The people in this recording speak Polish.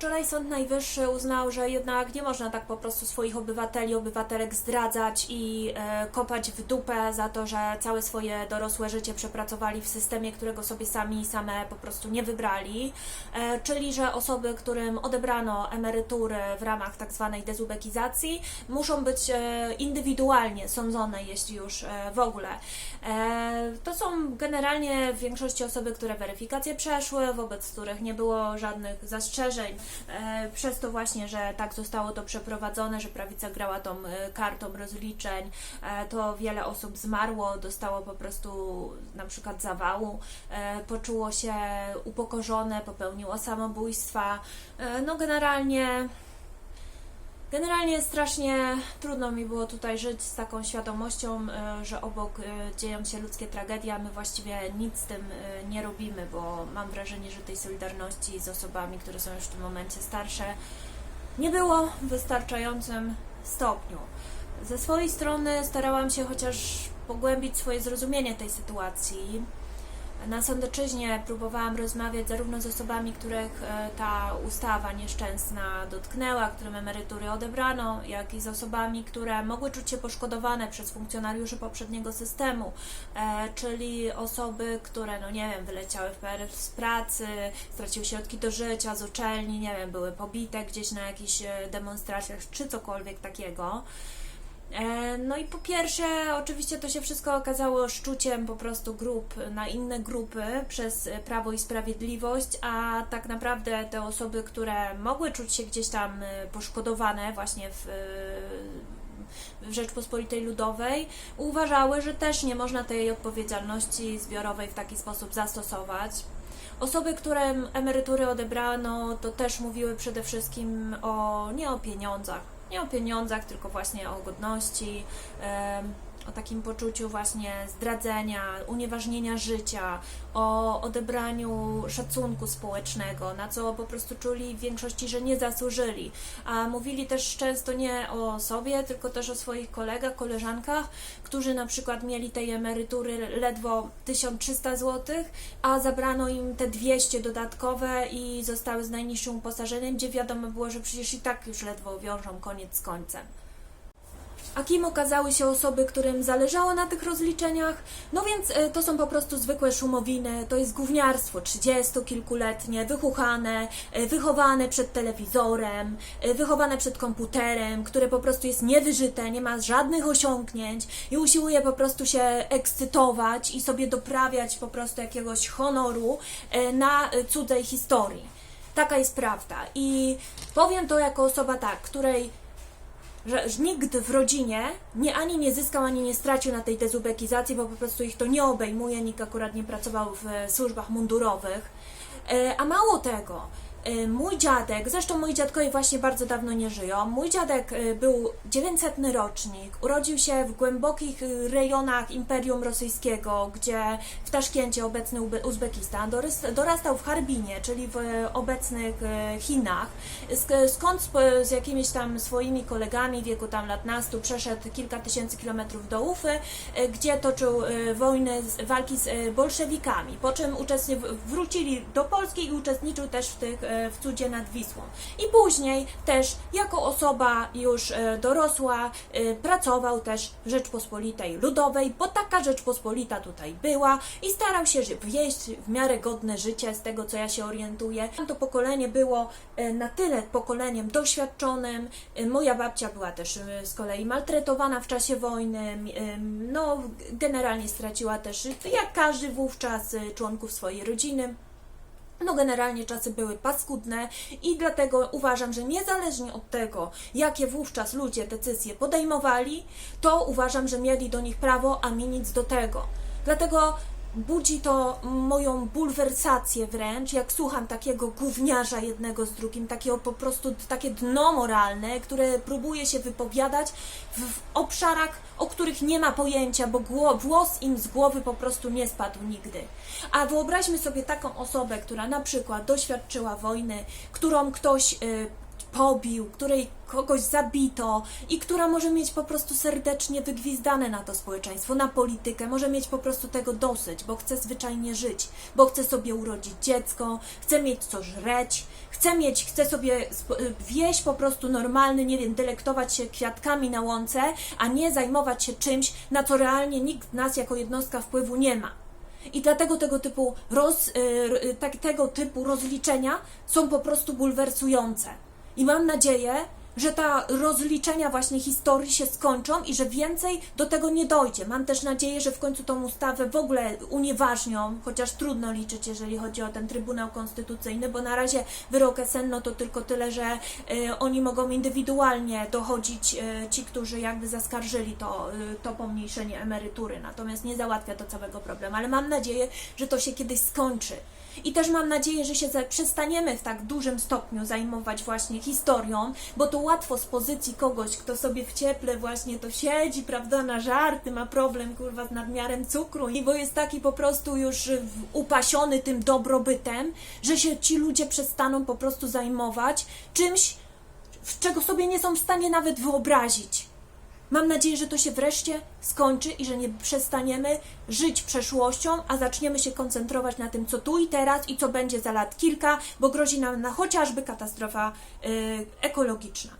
wczoraj Sąd Najwyższy uznał, że jednak nie można tak po prostu swoich obywateli, obywatelek zdradzać i e, kopać w dupę za to, że całe swoje dorosłe życie przepracowali w systemie, którego sobie sami same po prostu nie wybrali. E, czyli, że osoby, którym odebrano emerytury w ramach tak zwanej dezubekizacji, muszą być e, indywidualnie sądzone, jeśli już w ogóle. To są generalnie w większości osoby, które weryfikację przeszły, wobec których nie było żadnych zastrzeżeń, przez to właśnie, że tak zostało to przeprowadzone, że prawica grała tą e, kartą rozliczeń, e, to wiele osób zmarło, dostało po prostu na przykład zawału, e, poczuło się upokorzone, popełniło samobójstwa. E, no generalnie Generalnie strasznie trudno mi było tutaj żyć z taką świadomością, e, że obok e, dzieją się ludzkie tragedie, a my właściwie nic z tym e, nie robimy, bo mam wrażenie, że tej solidarności z osobami, które są już w tym momencie starsze, nie było w wystarczającym stopniu. Ze swojej strony starałam się chociaż pogłębić swoje zrozumienie tej sytuacji. Na sądoczyźnie próbowałam rozmawiać zarówno z osobami, których e, ta ustawa nieszczęsna dotknęła, którym emerytury odebrano, jak i z osobami, które mogły czuć się poszkodowane przez funkcjonariuszy poprzedniego systemu, e, czyli osoby, które, no nie wiem, wyleciały w PR z pracy, straciły środki do życia, z uczelni, nie wiem, były pobite gdzieś na jakichś e, demonstracjach, czy cokolwiek takiego. E, No i po pierwsze, oczywiście to się wszystko okazało szczuciem po prostu grup na inne grupy przez Prawo i Sprawiedliwość, a tak naprawdę te osoby, które mogły czuć się gdzieś tam e, poszkodowane właśnie w, e, w Rzeczpospolitej Ludowej, uważały, że też nie można tej odpowiedzialności zbiorowej w taki sposób zastosować. Osoby, którym emerytury odebrano, to też mówiły przede wszystkim o nie o pieniądzach, nie o pieniądzach, tylko właśnie o godności, o takim poczuciu właśnie zdradzenia, unieważnienia życia, o odebraniu szacunku społecznego, na co po prostu czuli w większości, że nie zasłużyli. A mówili też często nie o sobie, tylko też o swoich kolegach, koleżankach, którzy na przykład mieli tej emerytury ledwo 1300 zł, a zabrano im te 200 dodatkowe i zostały z najniższym uposażeniem, gdzie wiadomo było, że przecież i tak już ledwo wiążą koniec z końcem. A kim okazały się osoby, którym zależało na tych rozliczeniach? No więc e, to są po prostu zwykłe szumowiny, to jest gówniarstwo trzydziestokilkuletnie, wychuchane, e, wychowane przed telewizorem, e, wychowane przed komputerem, które po prostu jest niewyżyte, nie ma żadnych osiągnięć i usiłuje po prostu się ekscytować i sobie doprawiać po prostu jakiegoś honoru na cudzej historii. Taka jest prawda. I powiem to jako osoba tak, której że nikt w rodzinie nie ani nie zyskał, ani nie stracił na tej dezubekizacji, bo po prostu ich to nie obejmuje, nikt akurat nie pracował w e, służbach mundurowych. E, A mało tego, mój dziadek, zresztą moi dziadkowie właśnie bardzo dawno nie żyją, mój dziadek e, był 900 rocznik, urodził się w głębokich e, rejonach Imperium Rosyjskiego, gdzie w Taszkencie, obecny Uzbekistan, dorastał w Harbinie, czyli w e, obecnych e, Chinach, Sk- skąd z, jakimiś tam swoimi kolegami w wieku tam lat nastu przeszedł kilka tysięcy kilometrów do Ufy, e, gdzie toczył wojny, walki z bolszewikami, po czym wrócili do Polski i uczestniczył też w, tych, w cudzie nad Wisłą. I później też jako osoba już e, dorosła e, pracował też w Rzeczpospolitej Ludowej, bo taka Rzeczpospolita tutaj była i starał się wieść w miarę godne życie, z tego co ja się orientuję. To pokolenie było e, na tyle pokoleniem doświadczonym. E, Moja babcia była też e, z kolei maltretowana w czasie wojny. No, generalnie straciła też, e, jak każdy wówczas, e, członków swojej rodziny. No, generalnie czasy były paskudne i dlatego uważam, że niezależnie od tego, jakie wówczas ludzie decyzje podejmowali, to uważam, że mieli do nich prawo, a mi nic do tego. Dlatego budzi to moją bulwersację wręcz, jak słucham takiego gówniarza jednego z drugim, takiego po prostu takie dno moralne, które próbuje się wypowiadać w, w obszarach, o których nie ma pojęcia, bo gło, włos im z głowy po prostu nie spadł nigdy. A wyobraźmy sobie taką osobę, która na przykład doświadczyła wojny, którą ktoś y, pobił, której kogoś zabito i która może mieć po prostu serdecznie wygwizdane na to społeczeństwo, na politykę, może mieć po prostu tego dosyć, bo chce zwyczajnie żyć, bo chce sobie urodzić dziecko, chce mieć co żreć, chce mieć, chce sobie wieść po prostu normalny, nie wiem, delektować się kwiatkami na łące, a nie zajmować się czymś, na co realnie nikt z nas jako jednostka wpływu nie ma. I dlatego tego typu, roz, y, y, tak, tego typu rozliczenia są po prostu bulwersujące. I mam nadzieję, że ta rozliczenia właśnie historii się skończą i że więcej do tego nie dojdzie. Mam też nadzieję, że w końcu tą ustawę w ogóle unieważnią, chociaż trudno liczyć, jeżeli chodzi o ten Trybunał Konstytucyjny, bo na razie wyrok Esenno to tylko tyle, że y, oni mogą indywidualnie dochodzić, y, ci, którzy jakby zaskarżyli to, y, to pomniejszenie emerytury, natomiast nie załatwia to całego problemu, ale mam nadzieję, że to się kiedyś skończy. I też mam nadzieję, że się przestaniemy w tak dużym stopniu zajmować właśnie historią, bo to łatwo z pozycji kogoś, kto sobie w cieple właśnie to siedzi, prawda, na żarty, ma problem, kurwa, z nadmiarem cukru i bo jest taki po prostu już upasiony tym dobrobytem, że się ci ludzie przestaną po prostu zajmować czymś, czego sobie nie są w stanie nawet wyobrazić. Mam nadzieję, że to się wreszcie skończy i że nie przestaniemy żyć przeszłością, a zaczniemy się koncentrować na tym, co tu i teraz i co będzie za lat kilka, bo grozi nam na chociażby katastrofa y, ekologiczna.